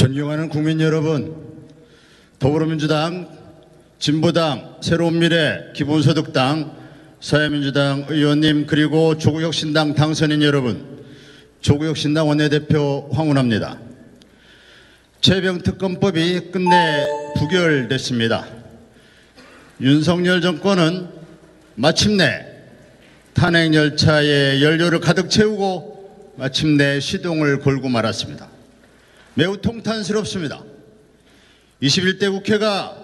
존경하는 국민 여러분, 더불어민주당, 진보당, 새로운 미래, 기본소득당, 사회민주당 의원님 그리고 조국혁신당 당선인 여러분, 조국혁신당 원내대표 황운합니다. 최병특검법이 끝내 부결됐습니다. 윤석열 정권은 마침내 탄핵 열차에 연료를 가득 채우고 마침내 시동을 걸고 말았습니다. 매우 통탄스럽습니다. 21대 국회가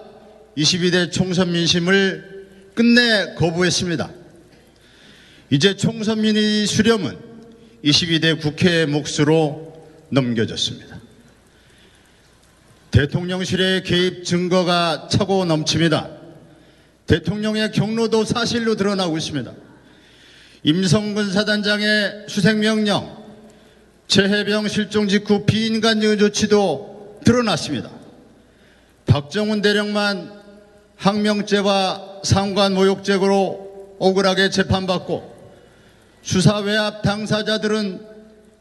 22대 총선 민심을 끝내 거부했습니다. 이제 총선 민의 수렴은 22대 국회의 몫으로 넘겨졌습니다. 대통령실의 개입 증거가 차고 넘칩니다. 대통령의 경로도 사실로 드러나고 있습니다. 임성근 사단장의 수색명령, 최해병 실종 직후 비인간적인 조치도 드러났습니다. 박정훈 대령만 항명죄와 상관 모욕죄로 억울하게 재판받고 수사 외압 당사자들은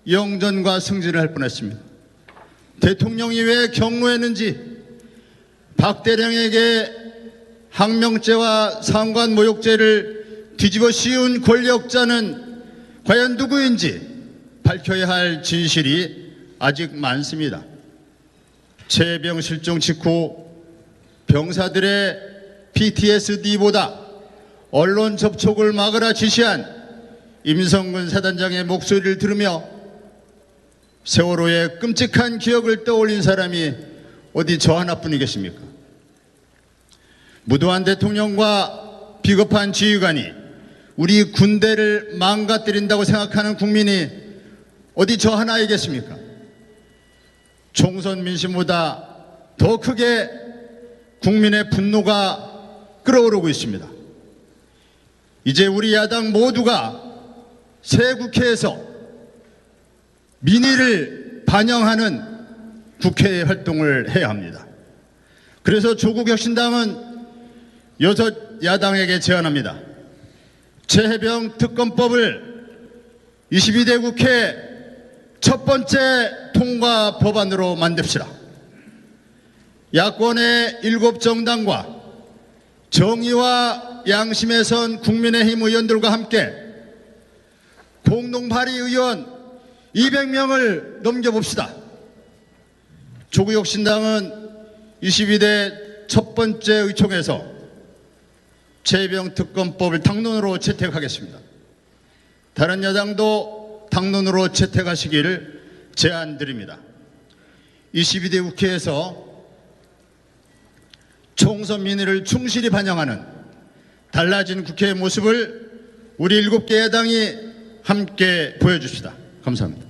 영전과 승진을 할 뻔했습니다. 대통령이 왜 경로했는지 박 대령에게 항명죄와 상관 모욕죄를 뒤집어 씌운 권력자는 과연 누구인지 밝혀야 할 진실이 아직 많습니다. 최병 실종 직후 병사들의 PTSD보다 언론 접촉을 막으라 지시한 임성근 사단장의 목소리를 들으며 세월호의 끔찍한 기억을 떠올린 사람이 어디 저 하나뿐이겠습니까? 무도한 대통령과 비겁한 지휘관이 우리 군대를 망가뜨린다고 생각하는 국민이 어디 저 하나이겠습니까? 총선 민심보다 더 크게 국민의 분노가 끓어오르고 있습니다. 이제 우리 야당 모두가 새 국회에서 민의를 반영하는 국회 활동을 해야 합니다. 그래서 조국 혁신당은 여섯 야당에게 제안합니다. 최해병 특검법을 22대 국회 첫 번째 통과 법안으로 만듭시다. 야권의 일곱 정당과 정의와 양심에 선 국민의힘 의원들과 함께 공동 발의 의원 200명을 넘겨봅시다. 조국혁신당은 22대 첫 번째 의총에서 최병 특검법을 당론으로 채택하겠습니다. 다른 여당도 당론으로 채택하시기를 제안드립니다. 22대 국회에서 총선 민의를 충실히 반영하는 달라진 국회의 모습을 우리 일곱 개 야당이 함께 보여줍시다. 감사합니다.